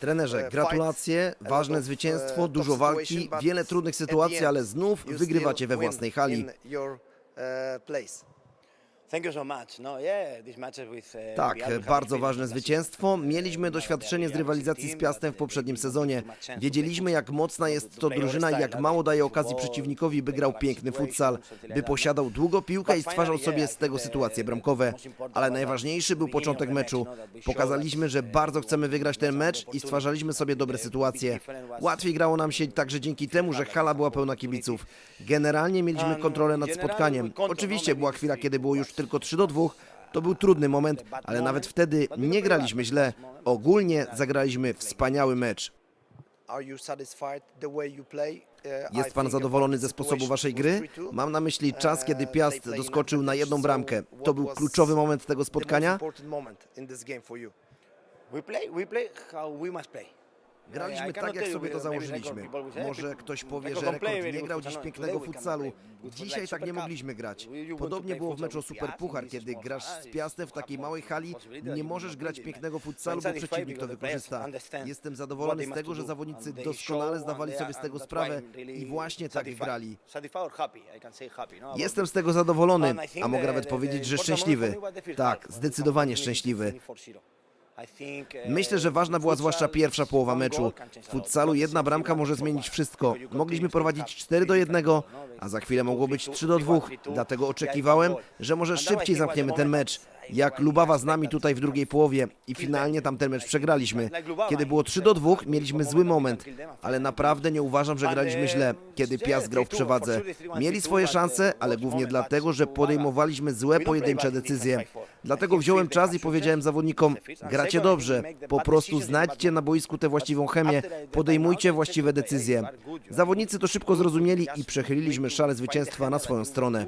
Trenerze, uh, gratulacje, ważne zwycięstwo, uh, dużo walki, wiele trudnych sytuacji, ale znów wygrywacie we własnej hali. Tak, Real, we have bardzo ważne zwycięstwo. season. Mieliśmy doświadczenie z rywalizacji z Piastem w poprzednim sezonie. Wiedzieliśmy, jak mocna jest to drużyna i jak mało daje okazji przeciwnikowi, by grał piękny futsal, by posiadał długo piłkę i stwarzał sobie z tego sytuacje bramkowe. Ale najważniejszy był początek meczu. Pokazaliśmy, że bardzo chcemy wygrać ten mecz i stwarzaliśmy sobie dobre sytuacje. Łatwiej grało nam się także dzięki temu, że hala była pełna kibiców. Generalnie mieliśmy kontrolę nad spotkaniem. Oczywiście była chwila, kiedy było już tylko 3 do 2, to był trudny moment, ale nawet wtedy nie graliśmy źle. Ogólnie zagraliśmy wspaniały mecz. Jest pan zadowolony ze sposobu waszej was gry? 3-2. Mam na myśli czas, kiedy Piast doskoczył na jedną bramkę. To był kluczowy moment tego spotkania. We play, we play how we must play. Graliśmy tak, jak sobie to założyliśmy. Może "Hey, ktoś powie, że rekord nie grał futsal." dziś No, pięknego futsalu. Dzisiaj tak nie mogliśmy grać. Podobnie było w meczu Super Puchar, kiedy grasz z Piastem w takiej małej hali. Nie możesz grać pięknego futsalu, bo przeciwnik to wykorzysta. Jestem zadowolony z tego, że zawodnicy doskonale zdawali sobie z tego sprawę i właśnie tak grali. No, Jestem z tego zadowolony, a mogę nawet powiedzieć, że szczęśliwy. Tak, zdecydowanie szczęśliwy. Opportunity to finish 4-0. I think, Myślę, że ważna była zwłaszcza pierwsza połowa meczu. W futsalu jedna bramka może zmienić wszystko. Mogliśmy prowadzić to 4 do 1, no, a za chwilę mogło być 3 do 2, 3-2, dlatego oczekiwałem, że może szybciej zamkniemy ten mecz. Jak Lubawa z nami tutaj w drugiej połowie i finalnie tamten mecz przegraliśmy. Kiedy było 3 do 2, mieliśmy zły moment, ale naprawdę nie uważam, że graliśmy źle, kiedy Piast grał w przewadze. Mieli swoje szanse, ale głównie dlatego, że podejmowaliśmy złe pojedyncze decyzje. Dlatego wziąłem czas i powiedziałem zawodnikom, gracie dobrze, po prostu znajdźcie na boisku tę właściwą chemię, podejmujcie właściwe decyzje. Zawodnicy to szybko zrozumieli i przechyliliśmy szale zwycięstwa na swoją stronę.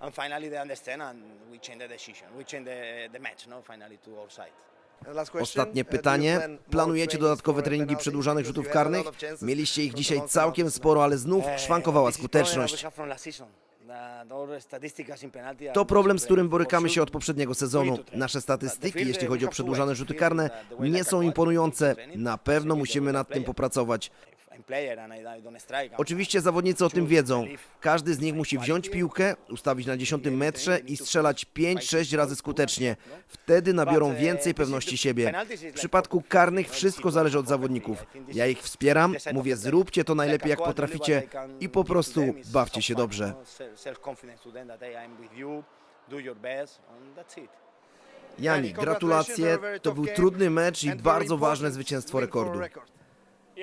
And finally they understand and we change the decision. We change the, the match, no, finally to our side. And last question, Ostatnie uh, pytanie. Planujecie dodatkowe treningi przedłużanych rzutów karnych? Mieliście ich dzisiaj całkiem sporo, ale znów Eh, szwankowała skuteczność. To problem, z którym borykamy się od poprzedniego sezonu. Nasze statystyki, jeśli we chodzi o przedłużane rzuty karne, nie są a imponujące. Na pewno musimy nad tym popracować. Oczywiście zawodnicy o tym wiedzą. Każdy z nich musi wziąć piłkę, ustawić na 10 metrze i strzelać 5-6 razy skutecznie. Wtedy nabiorą więcej pewności siebie. W przypadku karnych wszystko zależy od zawodników. Ja ich wspieram, mówię zróbcie to najlepiej jak potraficie i po prostu bawcie się dobrze. Jani, gratulacje. To był trudny mecz i bardzo ważne zwycięstwo rekordu.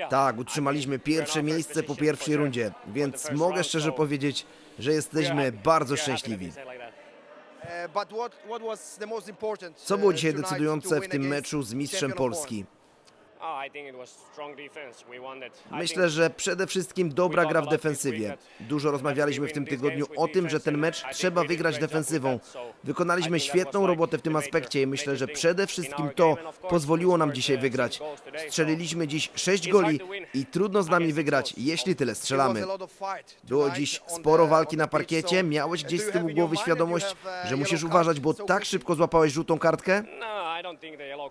Tak, utrzymaliśmy pierwsze miejsce po pierwszej rundzie, więc mogę szczerze powiedzieć, że jesteśmy bardzo szczęśliwi. Important, Co było uh, dzisiaj decydujące w tym meczu z mistrzem Polski? Myślę, think że przede wszystkim dobra gra w defensywie. Dużo rozmawialiśmy w tym tygodniu o tym, że ten mecz trzeba wygrać defensywą. Wykonaliśmy świetną robotę w tym aspekcie i myślę, że przede wszystkim to pozwoliło nam dzisiaj wygrać. Strzeliliśmy dziś 6 goli i trudno z nami wygrać, jeśli tyle strzelamy. Było dziś sporo walki na parkiecie. Miałeś gdzieś z tyłu głowy świadomość, have, uh, że musisz uważać, bo tak szybko złapałeś żółtą kartkę?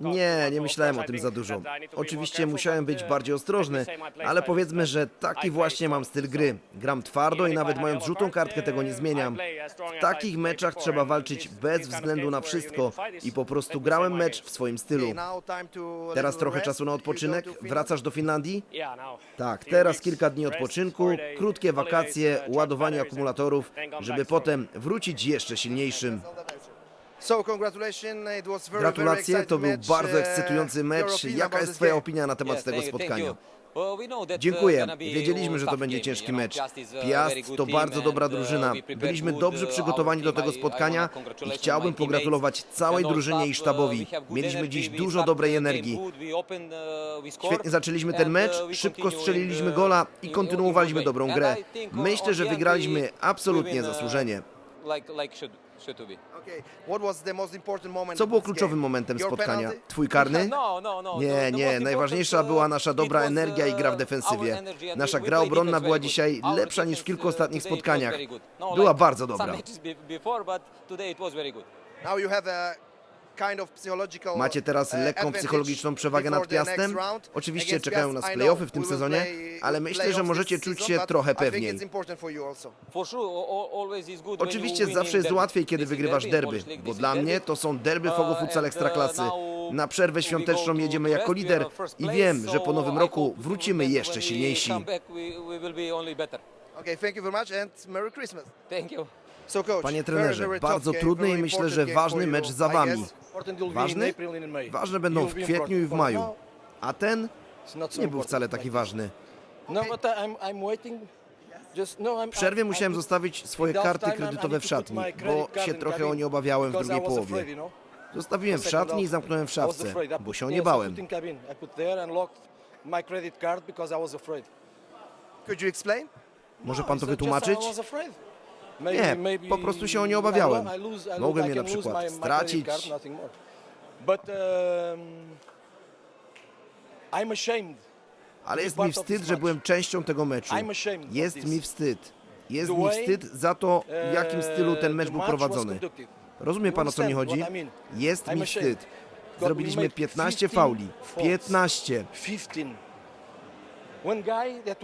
Nie, nie myślałem o tym za dużo. Oczywiście musiałem być uh, bardziej ostrożny, ale powiedzmy, że taki właśnie mam styl gry. Gram twardo i nawet mając żółtą kartkę tego nie zmieniam. W takich meczach trzeba walczyć bez względu na wszystko i po prostu grałem mecz w swoim stylu. Teraz trochę czasu na odpoczynek. Wracasz do Finlandii? Tak, teraz kilka dni odpoczynku, krótkie wakacje, uh, ładowanie akumulatorów, żeby potem wrócić jeszcze silniejszym. Gratulacje, to był bardzo Uh, ekscytujący mecz. Jaka jest Twoja opinia na temat tego spotkania? uh, Dziękuję. be Wiedzieliśmy, że to będzie ciężki mecz. Piast a Piast to bardzo dobra uh, drużyna. Byliśmy dobrze uh, przygotowani do tego spotkania i chciałbym pogratulować całej drużynie i sztabowi. Uh, Mieliśmy dziś dużo dobrej energii. uh, Świetnie zaczęliśmy ten mecz, uh, szybko strzeliliśmy uh, gola i kontynuowaliśmy dobrą grę. Uh, Myślę, że wygraliśmy absolutnie uh, zasłużenie. Co było kluczowym momentem spotkania? Twój karny? No, no, no. Nie, nie, najważniejsza była nasza dobra energia i gra w uh, defensywie. Nasza gra obronna była dzisiaj lepsza niż w kilku uh, ostatnich spotkaniach. Była bardzo dobra. Macie teraz uh, lekką psychologiczną przewagę nad Piastem. Oczywiście czekają nas playoffy w tym sezonie, ale myślę, że możecie czuć się trochę pewniej. Oczywiście zawsze jest łatwiej, kiedy wygrywasz derby, bo dla mnie to są derby Uh, Fogo Futsal and, Ekstraklasy. uh, Na przerwę świąteczną jedziemy jako lider i wiem, że po nowym roku wrócimy jeszcze silniejsi. Okay, thank you very much and Merry Christmas. Thank you. Panie trenerze, bardzo trudny i myślę, że ważny mecz za wami. Ważny? Ważne będą w kwietniu i w maju. A ten nie był wcale taki ważny. No. Just, no, W przerwie musiałem zostawić swoje karty kredytowe w szatni, bo się trochę o nie obawiałem w drugiej połowie. Zostawiłem w szatni i zamknąłem w szafce, bo się o nie bałem. explain? Może No, pan to wytłumaczyć? Nie, po prostu się o nie obawiałem. Mogłem je na przykład stracić. um. Ale jest mi wstyd, że byłem częścią tego meczu. Jest mi wstyd. Jest mi wstyd za to, w jakim stylu ten uh, mecz był prowadzony. Rozumie pan o co mi chodzi? Jest mi wstyd. Zrobiliśmy made 15 15 fauli. faults. 15. 15. One guy that was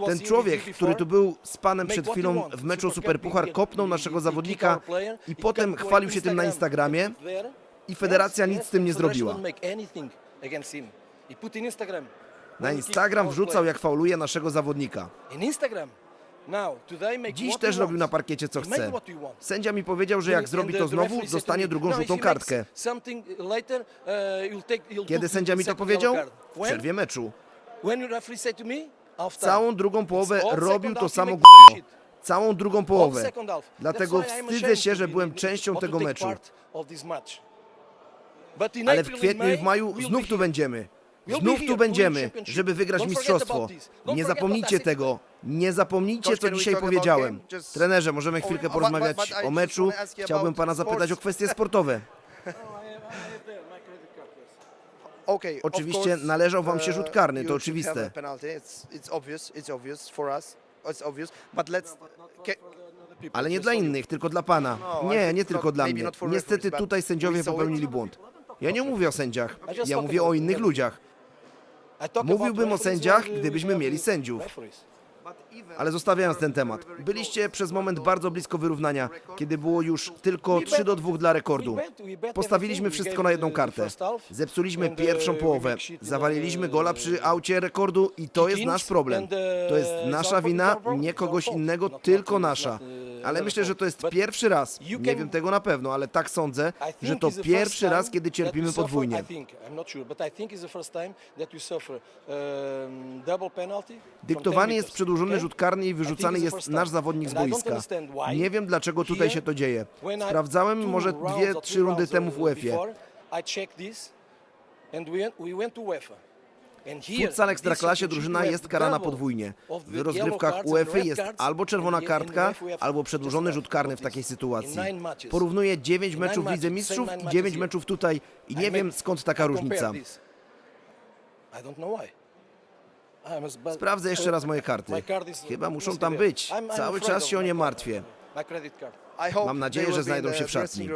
Ten człowiek, który tu był z panem przed chwilą w meczu Super Superpuchar, kopnął naszego zawodnika i potem chwalił się tym na Instagram. Instagramie i federacja nic z tym nie zrobiła. Na Instagram wrzucał jak fauluje naszego zawodnika. Dziś też robił na parkiecie co chce. Sędzia mi powiedział, że jak zrobi to znowu, dostanie drugą "No, if żółtą kartkę. uh, Kiedy sędzia mi to powiedział? W przerwie meczu. Całą drugą połowę robił to samo gówno. Całą drugą połowę. Dlatego wstydzę się, że byłem częścią tego meczu. Ale w kwietniu i w maju znów tu będziemy. Znów tu będziemy, żeby wygrać mistrzostwo. Nie zapomnijcie tego. Nie zapomnijcie, co dzisiaj powiedziałem. Trenerze, możemy chwilkę porozmawiać o meczu. Chciałbym pana zapytać o kwestie sportowe. Oczywiście course, należał wam się uh, rzut karny, to oczywiste. Ca- Ale nie dla innych, tylko dla pana. No, Nie, nie tylko dla mnie. Niestety tutaj sędziowie popełnili błąd. Ja nie mówię o sędziach, ja mówię o innych ludziach. Mówiłbym o sędziach, gdybyśmy mieli sędziów. Ale zostawiając ten temat, byliście przez moment bardzo blisko wyrównania, kiedy było już tylko 3 do 2 dla rekordu. Postawiliśmy wszystko na jedną kartę. Zepsuliśmy pierwszą połowę, zawaliliśmy gola przy aucie rekordu i to jest nasz problem. To jest nasza wina, nie kogoś innego, tylko nasza. Ale myślę, że to jest pierwszy raz, nie wiem tego na pewno, ale tak sądzę, że to pierwszy raz, kiedy cierpimy podwójnie. Dyktowany jest przedłużony rzut karny i wyrzucany jest nasz zawodnik z boiska. Nie wiem dlaczego tutaj się to dzieje. Sprawdzałem może dwie, trzy rundy temu w UEFA. W futsal Ekstraklasie drużyna jest karana podwójnie. W rozgrywkach UEFA jest albo czerwona kartka, albo przedłużony rzut karny w takiej sytuacji. Porównuję 9 meczów w Lidze Mistrzów i 9 meczów tutaj i nie wiem skąd taka różnica. Sprawdzę jeszcze raz moje karty. Chyba muszą tam być. Cały czas się o nie martwię. Mam nadzieję, że znajdą się w szatni.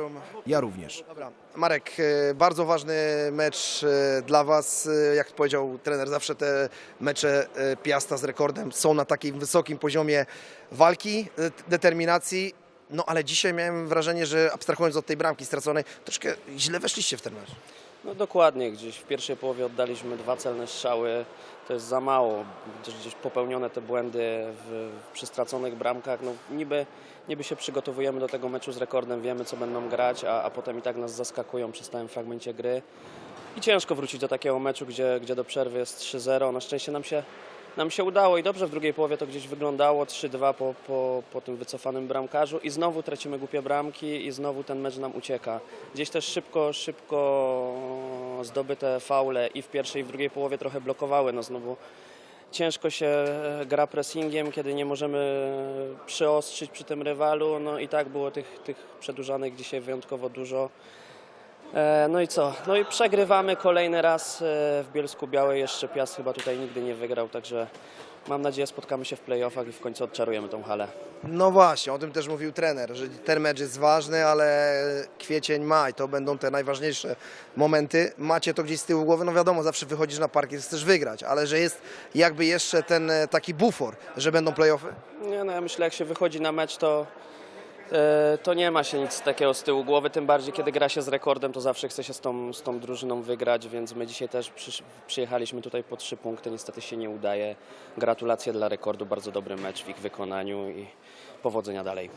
Ja również. Dobra. Marek, e, bardzo ważny mecz e, dla Was. E, Jak powiedział trener, zawsze te mecze Piasta z rekordem są na takim wysokim poziomie walki, determinacji. No ale dzisiaj miałem wrażenie, że abstrahując od tej bramki straconej, troszkę źle weszliście w ten mecz. No dokładnie, gdzieś w pierwszej połowie oddaliśmy dwa celne strzały, to jest za mało, gdzieś popełnione te błędy w, przy straconych bramkach, no niby, niby się przygotowujemy do tego meczu z rekordem, wiemy co będą grać, a, a potem i tak nas zaskakują przy stałym fragmencie gry. I ciężko wrócić do takiego meczu, gdzie, gdzie do przerwy jest 3-0, na szczęście nam się, nam się udało i dobrze w drugiej połowie to gdzieś wyglądało, 3-2 po, po, po tym wycofanym bramkarzu i znowu tracimy głupie bramki i znowu ten mecz nam ucieka. Gdzieś też szybko, szybko zdobyte faule i w pierwszej i w drugiej połowie trochę blokowały, no znowu ciężko się gra pressingiem, kiedy nie możemy przyostrzyć przy tym rywalu, no i tak było tych, tych przedłużanych dzisiaj wyjątkowo dużo. E, No i co? No i przegrywamy kolejny raz e, w Bielsku Białej. Jeszcze Piast chyba tutaj nigdy nie wygrał, także mam nadzieję spotkamy się w playoffach i w końcu odczarujemy tą halę. No właśnie, o tym też mówił trener, że ten mecz jest ważny, ale kwiecień, maj to będą te najważniejsze momenty. Macie to gdzieś z tyłu głowy, no wiadomo, zawsze wychodzisz na parkiet, chcesz wygrać, ale że jest jakby jeszcze ten e, taki bufor, że będą playoffy. Nie, no ja myślę, jak się wychodzi na mecz, to, to nie ma się nic takiego z tyłu głowy, tym bardziej kiedy gra się z rekordem, to zawsze chce się z tą, z tą drużyną wygrać, więc my dzisiaj też przysz, przyjechaliśmy tutaj po trzy punkty, niestety się nie udaje. Gratulacje dla rekordu, bardzo dobry mecz w ich wykonaniu i powodzenia dalej.